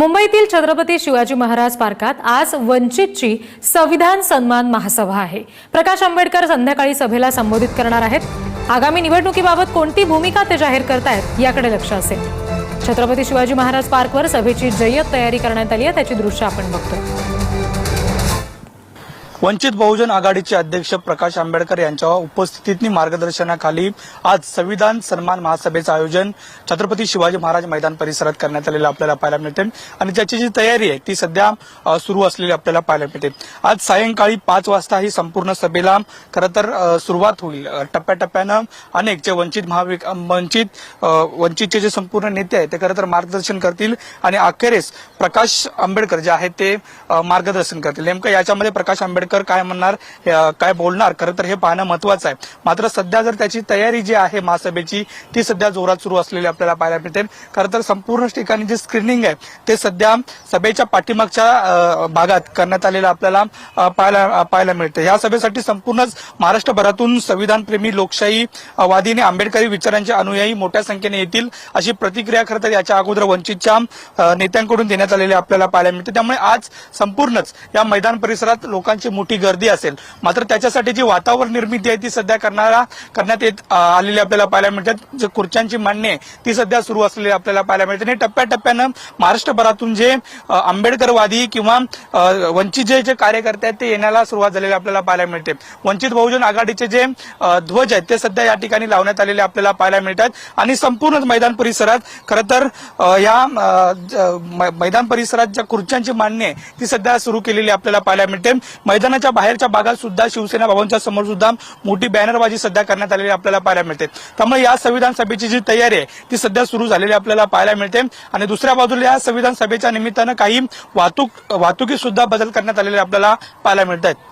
मुंबईतील छत्रपती शिवाजी महाराज पार्कात आज वंचितची संविधान सन्मान महासभा आहे. प्रकाश आंबेडकर संध्याकाळी सभेला संबोधित करणार आहेत. आगामी निवडणुकीबाबत कोणती भूमिका ते जाहीर करतायत याकडे लक्ष असेल. छत्रपती शिवाजी महाराज पार्कवर सभेची जय्यत तयारी करण्यात आली आहे त्याची दृश्य आपण बघतोय. वंचित बहुजन आघाडीचे अध्यक्ष प्रकाश आंबेडकर यांच्या उपस्थितीत मार्गदर्शनाखाली आज संविधान सन्मान महासभेचं आयोजन छत्रपती शिवाजी महाराज मैदान परिसरात करण्यात आलेलं आपल्याला पाहायला मिळते. आणि त्याची जी तयारी आहे ती सध्या सुरू असलेली आपल्याला पाहायला मिळते. आज सायंकाळी पाच वाजता ही संपूर्ण सभेला खरं तर सुरुवात होईल. टप्प्याटप्प्यानं अनेक जे वंचित महाविक वंचित वंचितचे जे संपूर्ण नेते आहेत ते खरं तर मार्गदर्शन करतील आणि अखेरीस प्रकाश आंबेडकर जे आहेत ते मार्गदर्शन करतील. नेमकं याच्यामध्ये प्रकाश आंबेडकर काय म्हणणार काय बोलणार? खरं तर हे पाहणं महत्वाचं आहे. मात्र सध्या जर त्याची तयारी जी आहे महासभेची ती सध्या जोरात सुरू असलेली आपल्याला पाहायला मिळते. खरं तर संपूर्ण ठिकाणी जे स्क्रीनिंग आहे ते सध्या सभेच्या पाठीमागच्या भागात करण्यात आलेलं आपल्याला पाहायला पाहायला मिळते. या सभेसाठी संपूर्णच महाराष्ट्रभरातून संविधानप्रेमी लोकशाही वादीने आंबेडकरी विचारांचे अनुयायी मोठ्या संख्येने येतील अशी प्रतिक्रिया खरं तर याच्या अगोदर वंचितच्या नेत्यांकडून देण्यात आलेली आपल्याला पाहायला मिळते. त्यामुळे आज संपूर्णच या मैदान परिसरात लोकांची मोठी गर्दी असेल. मात्र त्याच्यासाठी जी वातावरण निर्मिती आहे ती सध्या करणारा करण्यात येत आलेली आपल्याला पाहायला मिळतात. जे खुर्च्यांची मांडणी आहे ती सध्या सुरू असलेली आपल्याला पाहायला मिळते. आणि टप्प्याटप्प्यानं महाराष्ट्रभरातून जे आंबेडकरवादी किंवा वंचित जे जे कार्यकर्ते आहेत ते येण्याला सुरुवात झालेली आपल्याला पाहायला मिळते. वंचित बहुजन आघाडीचे जे ध्वज आहेत ते सध्या या ठिकाणी लावण्यात आलेले आपल्याला पाहायला मिळतात. आणि संपूर्ण मैदान परिसरात खरं तर या मैदान परिसरात ज्या खुर्च्यांची मांडणी आहे ती सध्या सुरू केलेली आपल्याला पाहायला मिळते. मैदान मैदानाच्या बाहेरच्या भागात सुद्धा शिवसेना भवनच्या समोर सुद्धा मोठी बॅनरबाजी सध्या करण्यात आलेली आपल्याला पाहायला मिळते. त्यामुळे या संविधान सभेची जी तयारी आहे ती सध्या सुरू झालेली आपल्याला पाहायला मिळते. आणि दुसऱ्या बाजूला या संविधान सभेच्या निमित्तानं काही वाहतूक वाहतुकीत सुद्धा बदल करण्यात आलेले आपल्याला पाहायला मिळत आहेत